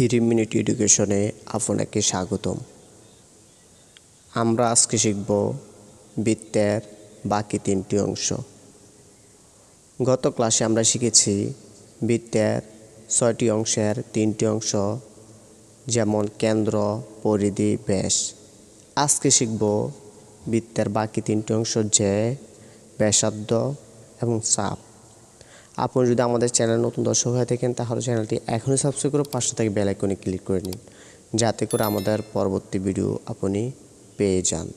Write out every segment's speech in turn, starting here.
Three minute এডুকেশনে আপনাকে স্বাগতম। আমরা আজকে শিখব বৃত্তের বাকি তিনটি অংশ। গত ক্লাসে আমরা শিখেছি বৃত্তের ছয়টি অংশের তিনটি অংশ, যেমন কেন্দ্র, পরিধি, ব্যাস। আজকে শিখব বৃত্তের বাকি তিনটি অংশ যে ব্যাসার্ধ এবং চাপ। আপনি যদি আমাদের চ্যানেল নতুন দর্শক হয়ে থাকেন, তাহলে চ্যানেলটি এখনই সাবস্ক্রাইব করে পাশে থেকে বেল আইকনে ক্লিক করে নিন, যাতে করে আমাদের পরবর্তী ভিডিও আপনি পেয়ে যান।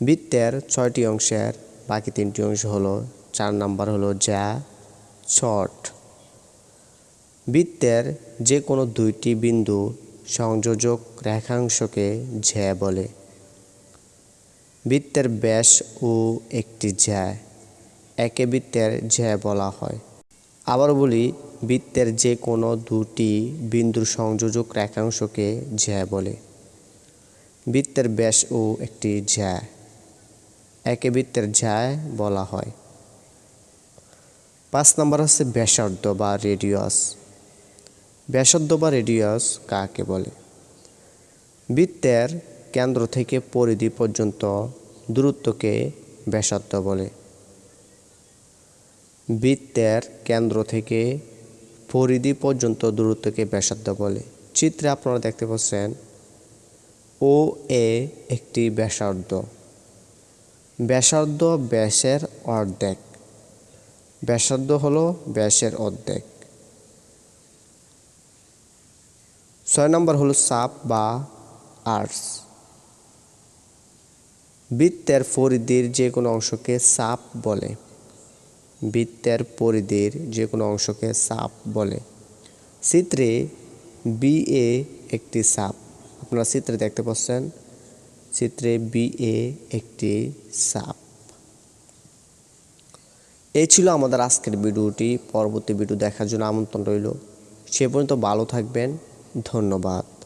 বৃত্তের ছয়টি অংশের বাকি তিনটি অংশ হলো, চার নাম্বার হলো যা, ছট। বৃত্তের যে কোনো দুইটি বিন্দু সংযোজক রেখাংশকে ঝ্যা বলে। বৃত্তের ব্যাস ও একটি ঝ্যা। একে বৃত্তের ঝ্যা বলা হয়। আবার বলি, বৃত্তের যে কোনো দুটি বিন্দুর সংযোজক রেখাংশকে ঝ্যা বলে। বৃত্তের ব্যাস ও একটি ঝ্যা একে বৃত্তের ঝ্যা বলা হয়। পাঁচ নম্বর হচ্ছে ব্যাসার্ধ বা রেডিয়াস। ব্যাসার্ধ বা রেডিয়াস কাকে বলে? বৃত্তের কেন্দ্র থেকে পরিধি পর্যন্ত দূরত্বকে ব্যাসার্ধ বলে। বৃত্তের কেন্দ্র থেকে পরিধি পর্যন্ত দূরত্বকে ব্যাসার্ধ বলে। চিত্রে আপনারা দেখতে পাচ্ছেন, ও এ একটি ব্যাসার্ধ। ব্যাসার্ধ ব্যাসের অর্ধেক। ব্যাসার্ধ হলো ব্যাসের অর্ধেক। ছয় নম্বর হলো সাপ বা আর্টস বৃত্তের পরিধির যে কোনো অংশকে সাপ বলে। বৃত্তের পরিধির যে কোনো অংশকে সাপ বলে। চিত্রে বি এ একটি সাপ। আপনারা চিত্রে দেখতে পাচ্ছেন, চিত্রে বি এ একটি সাপ। এই ছিল আমাদের আজকের ভিডিওটি। পরবর্তী ভিডিও দেখার জন্য আমন্ত্রণ রইল। সে পর্যন্ত ভালো থাকবেন। ধন্যবাদ।